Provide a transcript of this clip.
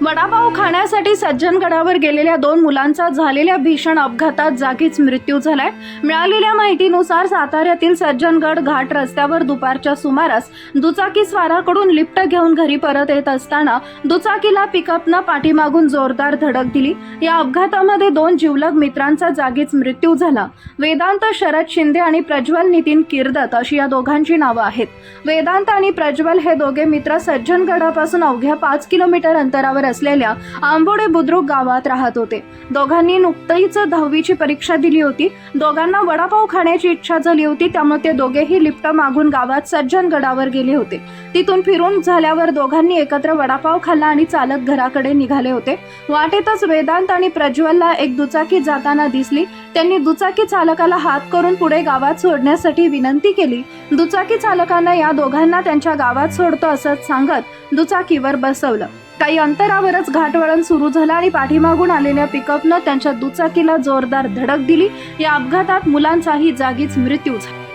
वडापाव खाण्यासाठी सज्जनगडावर गेलेल्या दोन मुलांचा झालेल्या भीषण अपघातात जागीच मृत्यू झालाय. मिळालेल्या माहितीनुसार साताऱ्यातील सज्जनगड घाट रस्त्यावर दुपारच्या सुमारास दुचाकी स्वाराकडून लिफ्ट घेऊन घरी परत येत असताना दुचाकीला पिकअपनं पाठीमागून जोरदार धडक दिली. या अपघातामध्ये दोन जिवलग मित्रांचा जागीच मृत्यू झाला. वेदांत शरद शिंदे आणि प्रज्वल नितीन किर्दत अशी या दोघांची नावं आहेत. वेदांत आणि प्रज्वल हे दोघे मित्र सज्जनगडापासून अवघ्या पाच किलोमीटर अंतरावर असलेल्या आंबोडे बुद्रुक गावात राहत होते. दोघांनी नुकतीच दहावीची परीक्षा दिली होती. दोघांना वडापाव खाण्याची इच्छा झाली होती त्यामुळे ते दोघेही लिफ्ट मागून गावात सज्जनगडावर गेले होते. तिथून फिरून झाल्यावर दोघांनी एकत्र वडापाव खाल्ला आणि चालत घराकडे निघाले होते. वाटेतच वेदांत आणि प्रज्वलला एक दुचाकी जाताना दिसली. त्यांनी दुचाकी चालकाला हात करून पुढे गावात सोडण्यासाठी विनंती केली. दुचाकी चालकानं या दोघांना त्यांच्या गावात सोडतो असं सांगत दुचाकीवर बसवलं. काही अंतरावरच घाटवळण सुरू झालं आणि पाठीमागून आलेल्या पिकअपनं त्यांच्या दुचाकीला जोरदार धडक दिली. या अपघातात मुलांचाही जागीच मृत्यू झाला.